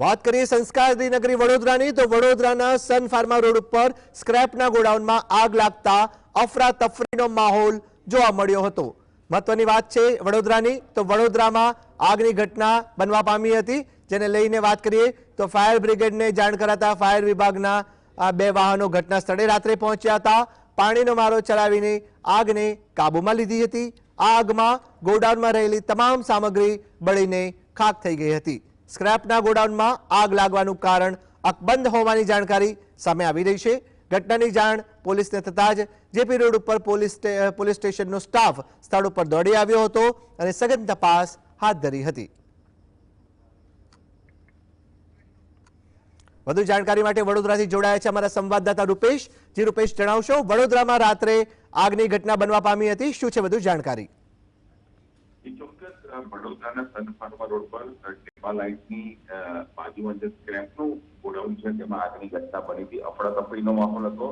વાત કરીએ સંસ્કારની નગરી વડોદરાની, તો વડોદરાના સન ફાર્મા રોડ ઉપર સ્ક્રેપના ગોડાઉનમાં આગ લાગતા અફરાતફરીનો માહોલ જોવા મળ્યો હતો. મહત્વની વાત છે વડોદરાની, તો વડોદરામાં આગની ઘટના બનવા પામી હતી. જેને લઈને વાત કરીએ, તો ફાયર બ્રિગેડને જાણ કરાતા ફાયર વિભાગના બે વાહનો ઘટના સ્થળે રાત્રે પહોંચ્યા હતા. પાણીનો મારો ચલાવીને આગને કાબૂમાં લીધી હતી. આ આગમાં ગોડાઉનમાં રહેલી તમામ સામગ્રી બળીને ખાક થઈ ગઈ હતી. સ્ક્રેપના ગોડાઉનમાં આગ લાગવાનું કારણ અકબંધ હોવાની જાણકારી સામે આવી રહી છે. ઘટનાની જાણ પોલીસને થતાં જ જેપી રોડ ઉપર પોલીસ પોલીસ સ્ટેશનનો સ્ટાફ સ્થળ ઉપર દોડી આવ્યો હતો અને સઘન તપાસ હાથ ધરી હતી. વધુ જાણકારી માટે વડોદરાથી જોડાયા છે અમારા સંવાદદાતા રૂપેશ. જી રૂપેશ, જણાવશો, વડોદરામાં રાત્રે આગની ઘટના બનવા પામી હતી. શું છે વધુ જાણકારી? વડોદરાના સન ફાર્મા રોડ પર ટેપા લાઇટની બાજુમાં જે સ્ક્રેપનું ગોડાઉન છે તેમાં આગની ઘટના બની હતી. અફડાતફડીનો માહોલ હતો.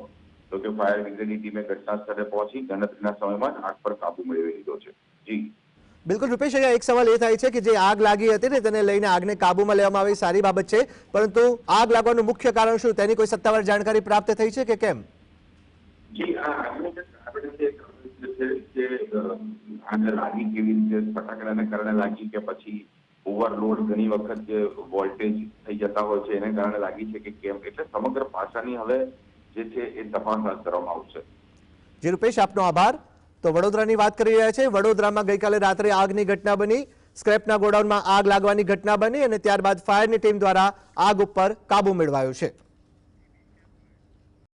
તો કે ફાયર બ્રિગેડની ટીમે ઘટના સ્થળે પહોંચી ગણતરીના સમયમાં આગ પર કાબુ મેળવી લીધો છે. જી. બિલકુલ રૂપેશ અહીંયા એક સવાલ એ થાય છે કે જે આગ લાગી હતી ને તેને લઈને આગને કાબૂમાં લેવામાં આવી સારી બાબત છે. પરંતુ આગ લાગવાનું મુખ્ય કારણ શું? તેની કોઈ સત્તાવાર જાણકારી પ્રાપ્ત થઈ છે કે કેમ? જી આ આગનું કારણ છે આગ લાગી કેવી રીતે ફટાકડાને કારણે લાગી કે પછી ઓવરલોડ ઘણી વખત જે વોલ્ટેજ થઈ જતા હોય છે, એને કારણે લાગી છે કે કેમ? એટલે સમગ્ર પાસાની હવે જે છે એ તપાસ હાથ ધરવામાં આવશે. જી, રૂપેશ, આપનો આભાર. તો વડોદરાની વાત કરી રહ્યા છે. વડોદરામાં ગઈકાલે રાત્રે આગની ઘટના બની. સ્ક્રેપના ગોડાઉનમાં આગ લાગવાની ઘટના બની અને ત્યારબાદ ફાયરની ટીમ દ્વારા આગ ઉપર કાબુ મેળવાયો છે.